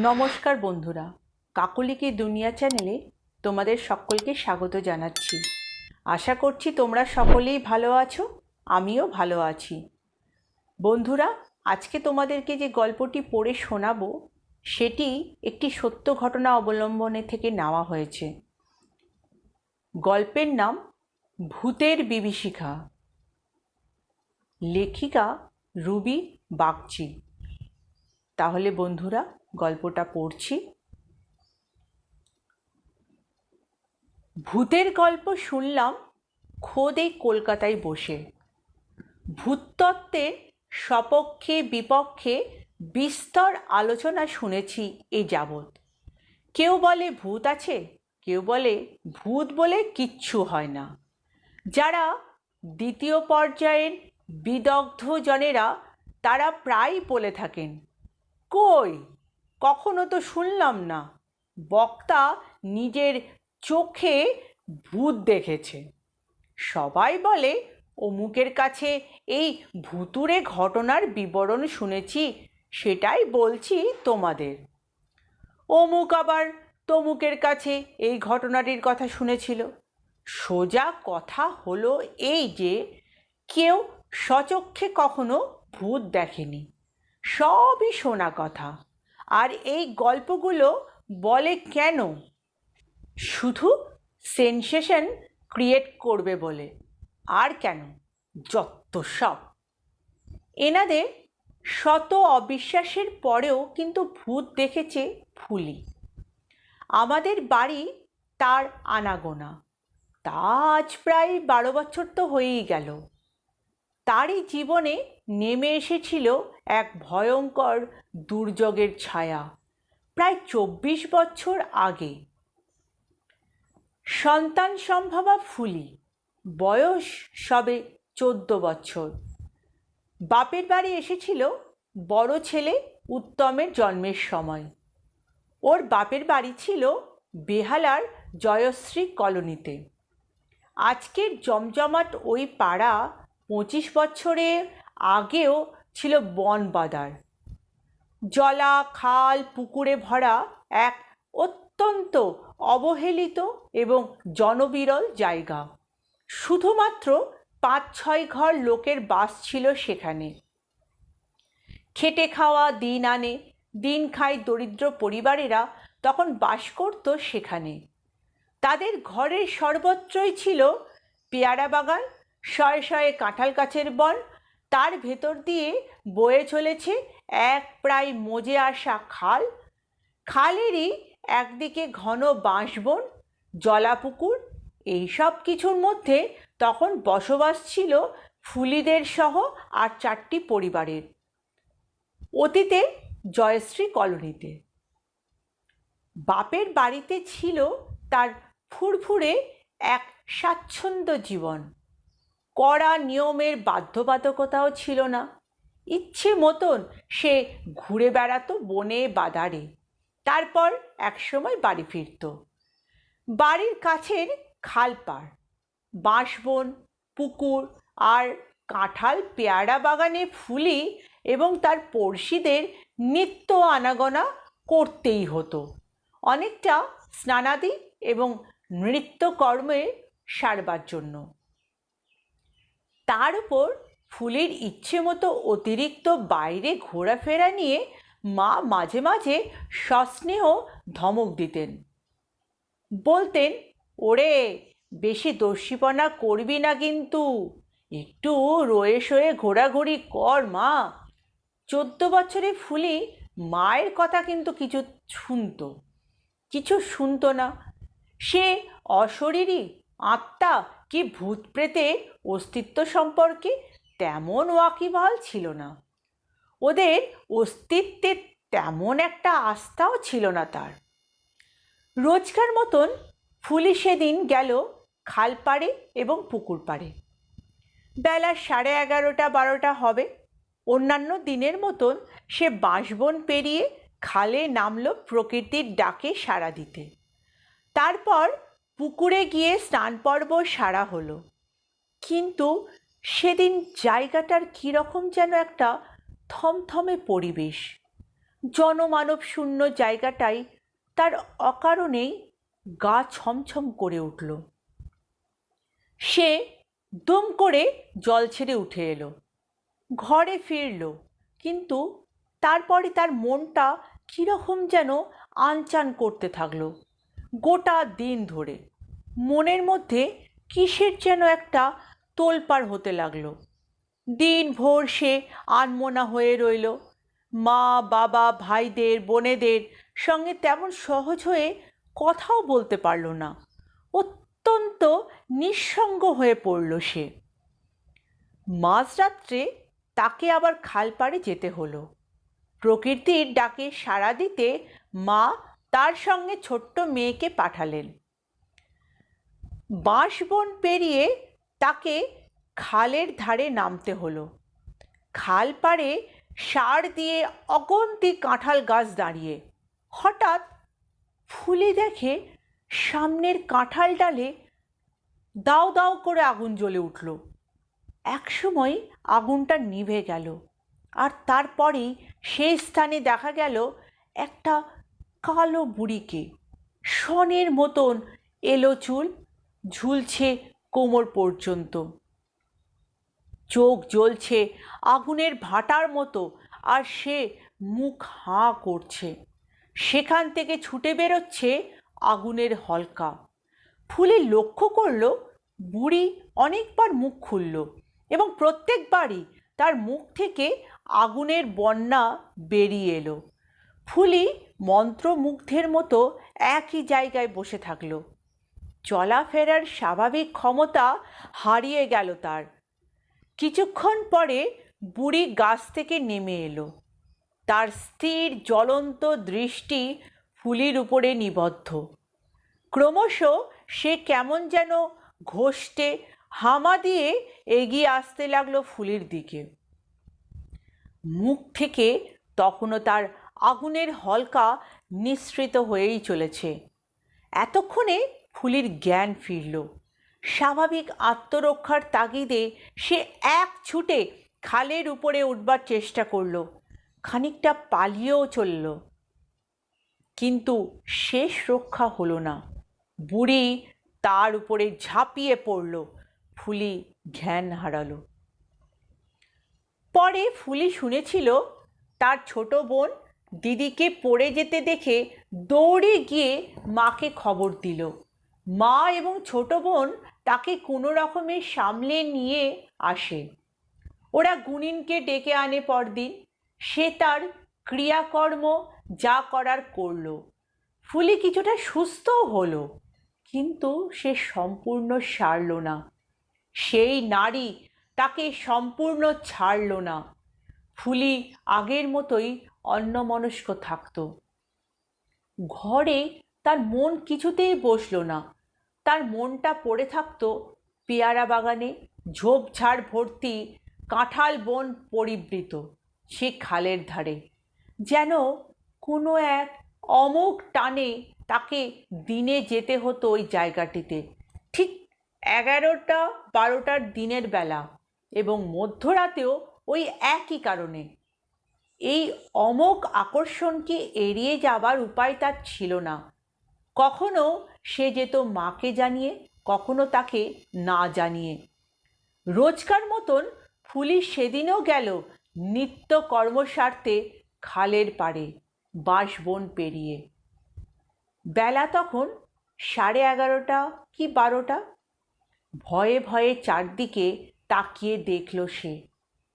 নমস্কার বন্ধুরা, কাকলিকি দুনিয়া চ্যানেলে তোমাদের সকলকে স্বাগত জানাচ্ছি। আশা করছি তোমরা সকলেই ভালো আছো, আমিও ভালো আছি। বন্ধুরা, আজকে তোমাদেরকে যে গল্পটি পড়ে শোনাবো, সেটি একটি সত্য ঘটনা অবলম্বনে থেকে নেওয়া হয়েছে। গল্পের নাম ভূতের বিভীষিকা। লেখিকা রুবি বাগচি। তাহলে বন্ধুরা গল্পটা পড়ছি। ভূতের গল্প শুনলাম খোদে কলকাতায় বসে। ভূতত্ত্বের সপক্ষে বিপক্ষে বিস্তর আলোচনা শুনেছি এ যাবৎ। কেউ বলে ভূত আছে, কেউ বলে ভূত বলে কিচ্ছু হয় না। যারা দ্বিতীয় পর্যায়ের বিদগ্ধ জনেরা তারা প্রায় বলে থাকেন, কই কখনো তো শুনলাম না। বক্তা নিজের চোখে ভূত দেখেছে। সবাই বলে, অমুকের কাছে এই ভুতুরে ঘটনার বিবরণ শুনেছি, সেটাই বলছি তোমাদের। অমুক আবার তমুকের কাছে এই ঘটনাটির কথা শুনেছিল। সোজা কথা হলো এই যে, কেউ সচক্ষে কখনো ভূত দেখেনি। সবই শোনা কথা। আর এই গল্পগুলো বলে কেন? শুধু সেনসেশন ক্রিয়েট করবে বলে, আর কেন? যত সব। এনাদের শত অবিশ্বাসের পরেও কিন্তু ভূত দেখেছে ফুলি আমাদের বাড়ি তার আনাগোনা। তা আজ প্রায় বারো বছর তো হয়েই গেল। তারই জীবনে নেমে এসেছিল এক ভয়ঙ্কর দুর্যোগের ছায়া, প্রায় চব্বিশ বছর আগে। সন্তান সম্ভবা ফুলি, বয়স সবে চোদ্দ বছর। বাপের বাড়ি এসেছিল বড় ছেলে উত্তমের জন্মের সময়। ওর বাপের বাড়ি ছিল বেহালার জয়শ্রী কলোনিতে। আজকের জমজমাট ওই পাড়া পঁচিশ বছরে আগেও ছিল বন বাদার। জলা, খাল, পুকুরে ভরা এক অত্যন্ত অবহেলিত এবং জনবিরল জায়গা। শুধুমাত্র পাঁচ ছয় ঘর লোকের বাস ছিল সেখানে। খেটে খাওয়া, দিন আনে, দিন খায় দরিদ্র পরিবারেরা তখন বাস করত সেখানে। তাদের ঘরের সর্বত্রই ছিল পেয়ারা বাগান, শয়ে শয়ে কাঁঠাল গাছের বন তার ভেতর দিয়ে বয়ে চলেছে এক প্রায় মজে আসা খাল। খালেরই একদিকে ঘন বাঁশবন, জলাপুকুর এইসব কিছুর মধ্যে তখন বসবাস ছিল ফুলিদের সহ আর চারটি পরিবারের। অতীতে জয়শ্রী কলোনিতে। বাপের বাড়িতে ছিল তার ফুরফুরে এক স্বাচ্ছন্দ্য জীবন। কড়া নিয়মের বাধ্যবাধকতাও ছিল না। ইচ্ছে মতন সে ঘুরে বেড়াতো বনে বাদারে। তারপর একসময় বাড়ি ফিরত। বাড়ির কাছের খালপাড়, বাঁশবন, পুকুর আর কাঁঠাল পেয়ারা বাগানে ফুলি এবং তার পড়শিদের নিত্য আনাগোনা করতেই হতো। অনেকটা স্নানাদি এবং নৃত্যকর্মে সারবার জন্য। তার উপর ফুলের ইচ্ছে মতো অতিরিক্ত বাইরে ঘোরাফেরা নিয়ে মা মাঝে মাঝে সস্নেহ ধমক দিতেন। বলতেন, ওরে, বেশি দস্যিপনা করবি না কিন্তু। একটু রয়ে সয়ে ঘোরাঘুরি কর মা। চোদ্দ বছরে ফুলি মায়ের কথা কিন্তু কিছু শুনতো কিছু শুনতো না। সে অশরীরী আত্মা কি ভূত প্রেতে অস্তিত্ব সম্পর্কে তেমন ওয়াকিবহাল ছিল না। ওদের অস্তিত্বে তেমন একটা আস্থাও ছিল না তার। রোজকার মতন ফুলি সেদিন গেল খাল পাড়ে এবং পুকুর পাড়ে। বেলা সাড়ে এগারোটা বারোটা হবে। অন্যান্য দিনের মতন সে বাঁশবন পেরিয়ে খালে নামলো প্রকৃতির ডাকে সাড়া দিতে। তারপর পুকুরে গিয়ে স্নান পর্ব সারা হলো। কিন্তু সেদিন জায়গাটার কীরকম যেন একটা থমথমে পরিবেশ। জনমানব শূন্য জায়গাটাই তার অকারণেই গা ছমছম করে উঠল। সে দুম করে জল ছেড়ে উঠে এলো। ঘরে ফিরল, কিন্তু তারপরে তার মনটা কীরকম যেন আনচান করতে থাকল। গোটা দিন ধরে। মনের মধ্যে কিসের যেন একটা তোলপাড় হতে লাগল। দিন ভোর সে আনমনা হয়ে রইল। মা, বাবা, ভাইদের, বোনেদের সঙ্গে তেমন সহজ হয়ে কথাও বলতে পারল না। অত্যন্ত নিঃসঙ্গ হয়ে পড়ল সে। মাঝরাত্রে তাকে আবার খালপাড়ে যেতে হলো। প্রকৃতির ডাকে সাড়া দিতে মা তার সঙ্গে ছোট্ট মেয়েকে পাঠালেন। বাঁশবন পেরিয়ে তাকে খালের ধারে নামতে হলো। খাল পাড়ে সার দিয়ে অগন্তি কাঁঠাল গাছ দাঁড়িয়ে। হঠাৎ ফুলে দেখে সামনের কাঁঠাল ডালে দাও দাও করে আগুন জ্বলে উঠল। একসময় আগুনটা নিভে গেল আর তারপরেই সেই স্থানে দেখা গেল একটা কালো বুড়িকে। সনের মতন এলো চুল ঝুলছে কোমর পর্যন্ত। চোখ জ্বলছে আগুনের ভাটার মতো আর সে মুখ হাঁ করছে। সেখান থেকে ছুটে বেরোচ্ছে আগুনের হলকা। ফুলে লক্ষ্য করল, বুড়ি অনেকবার মুখ খুলল এবং প্রত্যেকবারই তার মুখ থেকে আগুনের বন্যা বেরিয়ে এলো। ফুলি মন্ত্রমুগ্ধের মতো একই জায়গায় বসে থাকল। চলাফেরার স্বাভাবিক ক্ষমতা হারিয়ে গেল তার। কিছুক্ষণ পরে বুড়ি গাছ থেকে নেমে এলো। তার স্থির, জ্বলন্ত দৃষ্টি ফুলির উপরে নিবদ্ধ। ক্রমশ সে কেমন যেন ঘষ্টে হামা দিয়ে এগিয়ে আসতে লাগল ফুলির দিকে। মুখ থেকে তখনও তার আগুনের হলকা নিঃসৃত হয়েই চলেছে। এতক্ষণে ফুলির জ্ঞান ফিরল। স্বাভাবিক আত্মরক্ষার তাগিদে সে এক ছুটে খালের উপরে উঠবার চেষ্টা করল। খানিকটা পালিয়েও চলল। কিন্তু শেষ রক্ষা হলো না। বুড়ি তার উপরে ঝাঁপিয়ে পড়ল। ফুলি জ্ঞান হারালো। পরে ফুলি শুনেছিল তার ছোট বোন দিদিকে পড়ে যেতে দেখে দৌড়ে গিয়ে মাকে খবর দিল। মা এবং ছোট বোন তাকে কোনো রকমে সামলে নিয়ে আসে। ওরা গুনিনকে ডেকে আনে পরদিন। সে তার ক্রিয়াকর্ম যা করার করল। ফুলি কিছুটা সুস্থও হলো, কিন্তু সে সম্পূর্ণ সারল না। সেই নারী তাকে সম্পূর্ণ ছাড়ল না। ফুলি আগের মতোই অন্যমনস্ক থাকত। ঘরে তার মন কিছুতেই বসল না। তার মনটা পড়ে থাকত পেয়ারা বাগানে, ঝোপঝাড় ভর্তি, কাঁঠাল বন পরিবৃত, সে খালের ধারে। যেন কোনো এক অমোক টানে তাকে দিনে যেতে হতো ওই জায়গাটিতে। ঠিক এগারোটা বারোটার দিনের বেলা এবং মধ্যরাতেও ওই একই কারণে। এই অমোক আকর্ষণকে এড়িয়ে যাবার উপায় তার ছিল না। কখনো সে যেত মাকে জানিয়ে, কখনো তাকে না জানিয়ে। রোজকার মতন ফুলি সেদিনও গেল নিত্য কর্মস্বার্থে খালের পাড়ে বাঁশবন পেরিয়ে। বেলা তখন সাড়ে এগারোটা কি বারোটা? ভয়ে ভয়ে চারদিকে তাকিয়ে দেখল সে।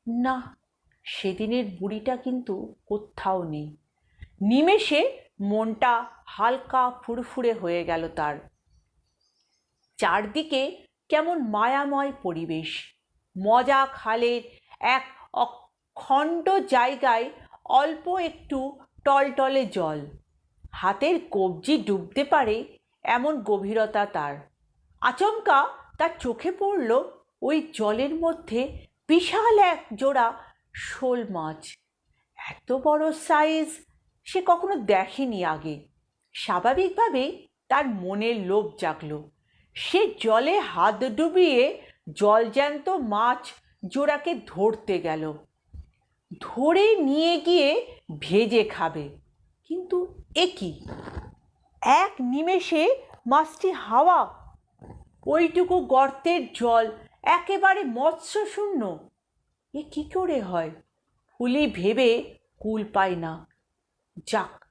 না, সেদিনের বুড়িটা কিন্তু কোথাও নেই। নিমেষে মনটা হালকা ফুরফুরে হয়ে গেল তার। চারদিকে কেমন মায়াময় পরিবেশ। মজা খালের এক অখণ্ড জায়গায় অল্প একটু টলটলে জল। হাতের কবজি ডুবতে পারে এমন গভীরতা তার। আচমকা তার চোখে পড়ল ওই জলের মধ্যে বিশাল এক জোড়া শোল মাছ এত বড় সাইজ সে কখনো দেখেনি আগে। স্বাভাবিকভাবেই তার মনের লোভ জাগল। সে জলে হাত ডুবিয়ে জলজ্যান্ত মাছ জোড়াকে ধরতে গেল। ধরে নিয়ে গিয়ে ভেজে খাবে। কিন্তু একই এক নিমেষে মাছটি হাওয়া। ওইটুকু গর্তের জল, একেবারে মৎস্য শূন্য এ কী করে হয়? ফুলি ভেবে কুল পায় না। যাক,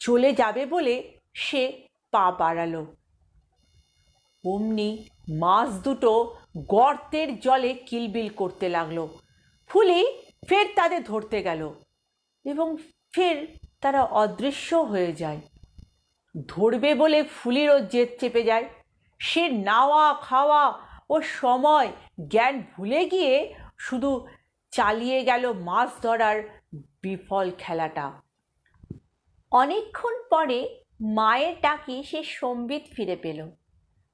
চলে যাবে বলে সে পা বাড়ালো। অমনি মাছ দুটো গর্তের জলে কিলবিল করতে লাগল। ফুলি ফের তাদের ধরতে গেল এবং ফের তারা অদৃশ্য হয়ে যায়। ধরবে বলে ফুলিরও জেদ চেপে যায়। সে নাওয়া, খাওয়া ও সময় জ্ঞান ভুলে গিয়ে শুধু চালিয়ে গেল মাছ ধরার বিফল খেলাটা। অনেকক্ষণ পরে মায়ের ডাকে সে সম্বিত ফিরে পেল।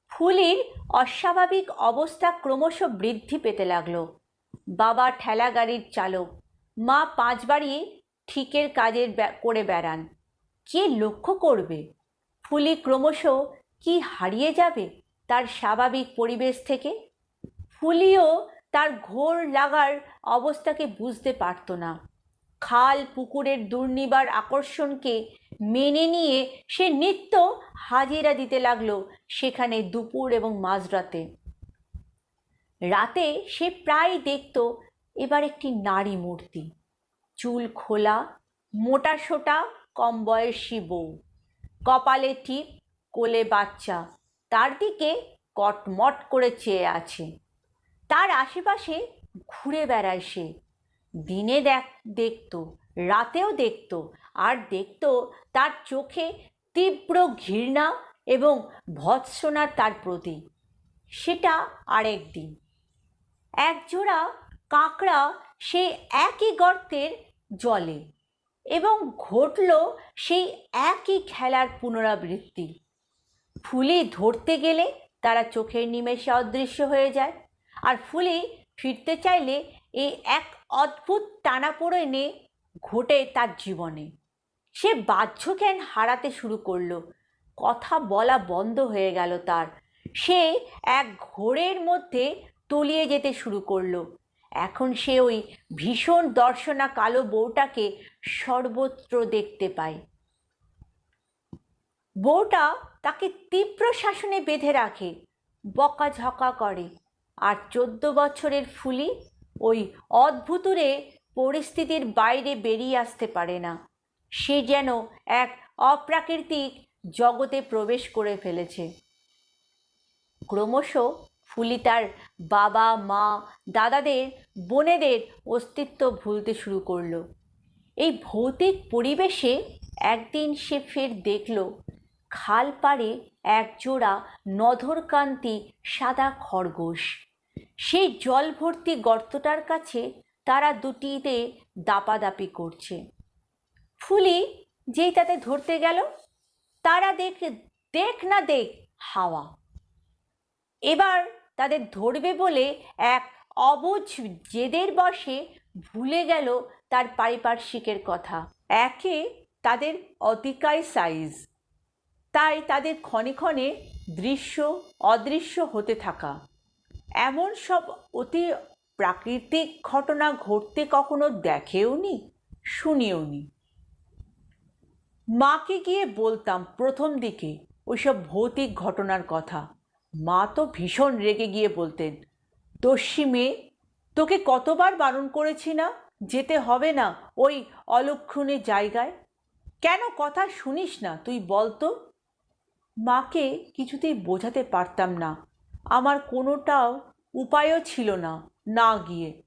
ফুলির অস্বাভাবিক অবস্থা ক্রমশ বৃদ্ধি পেতে লাগল। বাবা ঠেলা গাড়ির চালক, মা পাঁচ বাড়ি ঠিকের কাজের করে বেড়ান। কে লক্ষ্য করবে? ফুলি ক্রমশ কি হারিয়ে যাবে তার স্বাভাবিক পরিবেশ থেকে? ফুলিও তার ঘোর লাগার অবস্থাকে বুঝতে পারত না। খাল পুকুরের দুর্নিবার আকর্ষণকে মেনে নিয়ে সে নিত্য হাজিরা দিতে লাগল সেখানে দুপুর এবং মাঝরাতে। রাতে সে প্রায় দেখত এবার একটি নারী মূর্তি। চুল খোলা, মোটা সোটা, কম বয়সী বউ। কপালে টিপ, কোলে বাচ্চা। তার দিকে কটমট করে চেয়ে আছে। তার আশেপাশে ঘুরে বেড়ায় সে। দিনে দেখ, দেখতো, রাতেও দেখতো, আর দেখতো তার চোখে তীব্র ঘৃণা এবং ভৎসনা তার প্রতি। সেটা আরেক দিন। একজোড়া কাঁকড়া সেই একই গর্তের জলে এবং ঘটল সেই একই খেলার পুনরাবৃত্তি। ফুলি ধরতে গেলে তারা চোখের নিমেষে অদৃশ্য হয়ে যায়, আর ফুলি ফিরতে চাইলে এই এক অদ্ভুত টানাপোড়েনে ঘটে তার জীবনে। সে বাহ্যজ্ঞান হারাতে শুরু করল। কথা বলা বন্ধ হয়ে গেল তার। সে এক ঘোরের মধ্যে তলিয়ে যেতে শুরু করল। এখন সে ওই ভীষণ দর্শনা কালো বউটাকে সর্বত্র দেখতে পায়। বউটা তাকে তীব্র শাসনে বেঁধে রাখে, বকাঝকা করে। আর চোদ্দ বছরের ফুলি ওই অদ্ভুতুরে পরিস্থিতির বাইরে বেরিয়ে আসতে পারে না। সে যেন এক অপ্রাকৃতিক জগতে প্রবেশ করে ফেলেছে। ক্রমশ ফুলি তার বাবা, মা, দাদাদের, বোনেদের অস্তিত্ব ভুলতে শুরু করল। এই ভৌতিক পরিবেশে একদিন সে ফের দেখল, খাল পাড়ে এক জোড়া নধরকান্তি সাদা খরগোশ। সেই জল ভর্তি গর্তটার কাছে তারা দুটিতে দাপাদাপি করছে। ফুলি, যেই তাতে ধরতে গেল, তারা দেখ দেখ না দেখ হাওয়া। এবার তাদের ধরবে বলে এক অবুঝ জেদের বসে ভুলে গেল তার পারিপার্শ্বিকের কথা। একে তাদের অতিকায় সাইজ। তাই তাদের ক্ষণে ক্ষণে দৃশ্য অদৃশ্য হতে থাকা। এমন সব অতি প্রাকৃতিক ঘটনা ঘটতে কখনো দেখেওনি শুনিওনি মাকে গিয়ে বলতাম প্রথম দিকে ওইসব ভৌতিক ঘটনার কথা। মা তো ভীষণ রেগে গিয়ে বলতেন, দস্যি মেয়ে, তোকে কতবার বারণ করেছি না? যেতে হবে না ওই অলক্ষণে জায়গায়। কেন কথা শুনিস না তুই বল তো? মাকে কিছুতেই বোঝাতে পারতাম না। আমার কোনোটাও উপায়ও ছিল না না গিয়ে।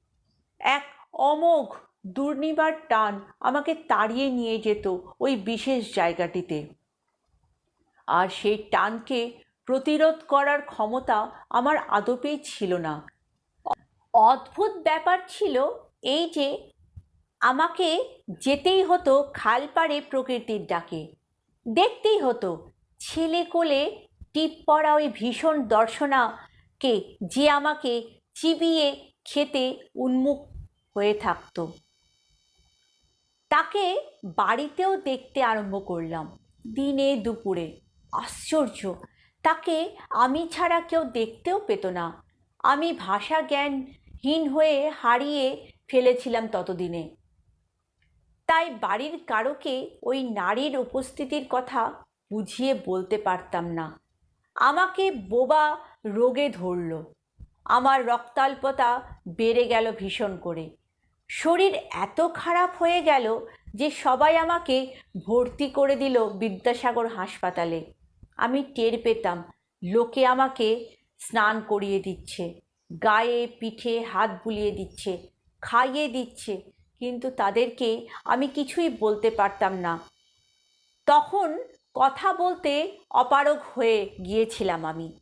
এক অমোঘ দুর্নিবার টান আমাকে তাড়িয়ে নিয়ে যেত ওই বিশেষ জায়গাটিতে। আর সেই টানকে প্রতিরোধ করার ক্ষমতা আমার আদপেই ছিল না। অদ্ভুত ব্যাপার ছিল এই যে আমাকে যেতেই হতো খাল পাড়ে প্রকৃতির ডাকে। দেখতেই হতো ছেলে কোলে টিপ পড়া ওই ভীষণ দর্শনাকে যে আমাকে চিবিয়ে খেতে উন্মুখ হয়ে থাকতো। তাকে বাড়িতেও দেখতে আরম্ভ করলাম দিনে দুপুরে। আশ্চর্য! তাকে আমি ছাড়া কেউ দেখতেও পেত না। আমি ভাষা জ্ঞানহীন হয়ে হারিয়ে ফেলেছিলাম ততদিনে। তাই বাড়ির কারোকে ওই নারীর উপস্থিতির কথা বুঝিয়ে বলতে পারতাম না। আমাকে বোবা রোগে ধরল। আমার রক্তাল্পতা বেড়ে গেল ভীষণ করে। শরীর এত খারাপ হয়ে গেল যে সবাই আমাকে ভর্তি করে দিল বিদ্যাসাগর হাসপাতালে। আমি টের পেতাম, লোকে আমাকে স্নান করিয়ে দিচ্ছে, গায়ে, পিঠে হাত বুলিয়ে দিচ্ছে, খাইয়ে দিচ্ছে, কিন্তু তাদেরকে আমি কিছুই বলতে পারতাম না। তখন কথা বলতে অপারগ হয়ে গিয়েছিলাম আমি।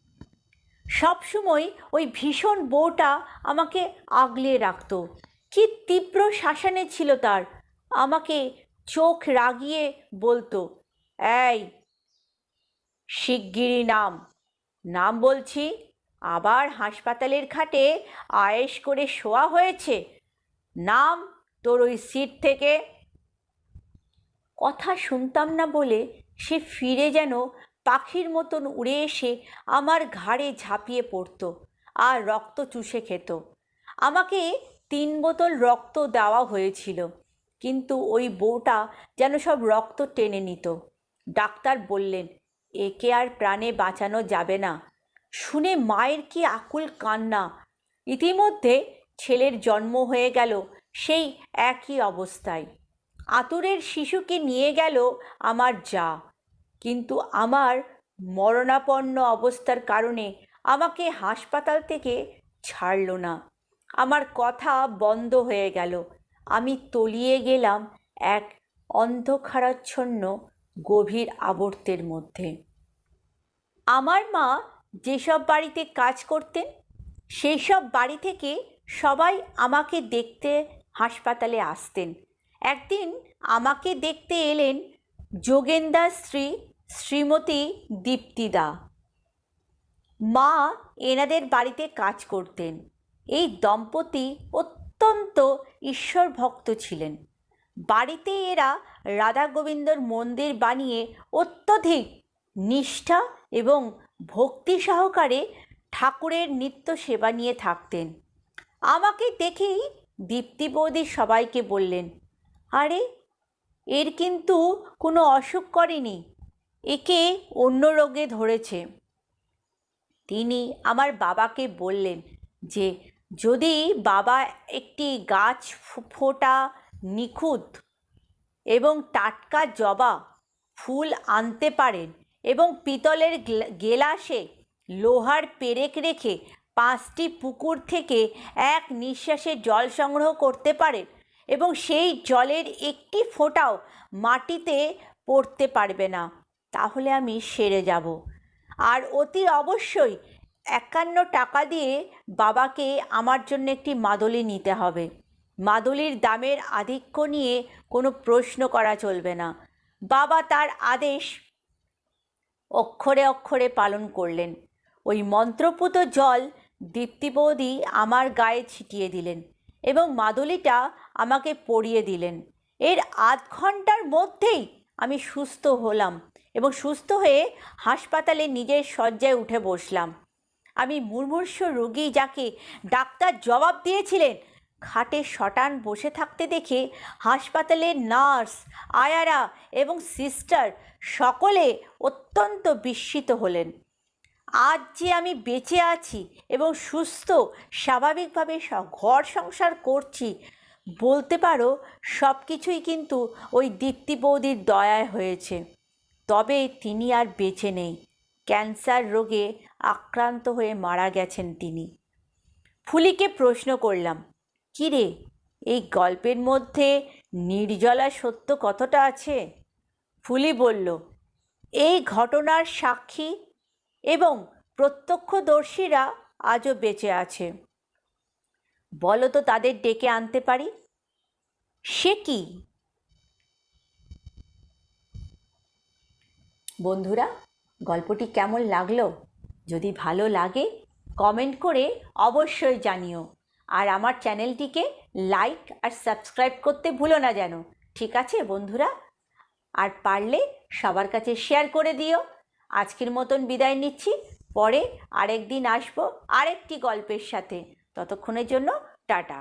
সবসময় ওই ভীষণ বউটা আমাকে আগলে রাখত। কি তীব্র শাসনে ছিল তার, আমাকে চোখ রাগিয়ে বলতো, এই, শিগগিরই নাম। নাম বলছি, আবার হাসপাতালের খাটে আয়েশ করে শোয়া হয়েছে। নাম তোর ওই সিট থেকে। কথা শুনতাম না বলে সে ফিরে যেন পাখির মতন উড়ে এসে আমার ঘাড়ে ঝাঁপিয়ে পড়তো আর রক্ত চুষে খেত। আমাকে তিন বোতল রক্ত দেওয়া হয়েছিল, কিন্তু ওই বউটা যেন সব রক্ত টেনে নিত। ডাক্তার বললেন, একে আর প্রাণে বাঁচানো যাবে না। শুনে মায়ের কি আকুল কান্না। ইতিমধ্যে ছেলের জন্ম হয়ে গেল সেই একই অবস্থায়। আতুরের শিশুকে নিয়ে গেল আমার যা। কিন্তু আমার মরণাপন্ন অবস্থার কারণে আমাকে হাসপাতাল থেকে ছাড়ল না। আমার কথা বন্ধ হয়ে গেল। আমি তলিয়ে গেলাম এক অন্ধকারাচ্ছন্ন গভীর আবর্তের মধ্যে। আমার মা যেসব বাড়িতে কাজ করতেন, সেই সব বাড়ি থেকে সবাই আমাকে দেখতে হাসপাতালে আসতেন। একদিন আমাকে দেখতে এলেন যোগেন্দার স্ত্রী, শ্রীমতী দীপ্তিদা। মা এনাদের বাড়িতে কাজ করতেন। এই দম্পতি অত্যন্ত ঈশ্বর ভক্ত ছিলেন। বাড়িতে এরা রাধা গোবিন্দর মন্দির বানিয়ে অত্যধিক নিষ্ঠা এবং ভক্তি সহকারে ঠাকুরের নিত্য সেবা নিয়ে থাকতেন। আমাকে দেখেই দীপ্তি বৌদি সবাইকে বললেন আরে, এর কিন্তু কোনো অসুখ করেনি। একে অন্য রোগে ধরেছে। তিনি আমার বাবাকে বললেন যে, যদি বাবা একটি গাছ ফোটা নিখুঁত এবং টাটকা জবা ফুল আনতে পারেন এবং পিতলের গেলাসে লোহার পেরেক রেখে পাঁচটি পুকুর থেকে এক নিঃশ্বাসে জল সংগ্রহ করতে পারেন এবং সেই জলের একটি ফোঁটাও মাটিতে পড়তে পারবে না। তাহলে আমি সেরে যাব। আর অতি অবশ্যই একান্ন টাকা দিয়ে বাবাকে আমার জন্য একটি মাদলি নিতে হবে। মাদলির দামের আধিক্য নিয়ে কোনো প্রশ্ন করা চলবে না। বাবা তার আদেশ অক্ষরে অক্ষরে পালন করলেন। ওই মন্ত্রপুত জল দীপ্তিবৌদি আমার গায়ে ছিটিয়ে দিলেন এবং মাদুলিটা আমাকে পড়িয়ে দিলেন। এর আধ ঘণ্টার মধ্যেই আমি সুস্থ হলাম এবং সুস্থ হয়ে হাসপাতালে নিজের শয্যায় উঠে বসলাম। আমি মুমূর্ষ রোগী যাকে ডাক্তার জবাব দিয়েছিলেন, খাটে শটান বসে থাকতে দেখে হাসপাতালের নার্স, আয়ারা এবং সিস্টার সকলে অত্যন্ত বিস্মিত হলেন। আজ যে আমি বেঁচে আছি এবং সুস্থ, স্বাভাবিকভাবে ঘর সংসার করছি বলতে পারো সব কিছুই কিন্তু ওই দীপ্তি বৌদির দয়ায় হয়েছে। তবে তিনি আর বেঁচে নেই। ক্যান্সার রোগে আক্রান্ত হয়ে মারা গেছেন তিনি। ফুলিকে প্রশ্ন করলাম, কী রে, এই গল্পের মধ্যে নির্জলা সত্য কতটা আছে? ফুলি বলল, এই ঘটনার সাক্ষী এবং প্রত্যক্ষদর্শীরা আজও বেঁচে আছে। বলো তো তাদের ডেকে আনতে পারি? সে কি? বন্ধুরা, গল্পটি কেমন লাগল? যদি ভালো লাগে কমেন্ট করে অবশ্যই জানিও। আর আমার চ্যানেলটিকে লাইক আর সাবস্ক্রাইব করতে ভুলো না যেন। ঠিক আছে বন্ধুরা? আর পারলে সবার কাছে শেয়ার করে দিও। আজকের মতন বিদায় নিচ্ছি। পরে আরেক দিন আসব আরেকটি গল্পের সাথে। ততক্ষণের জন্য টাটা।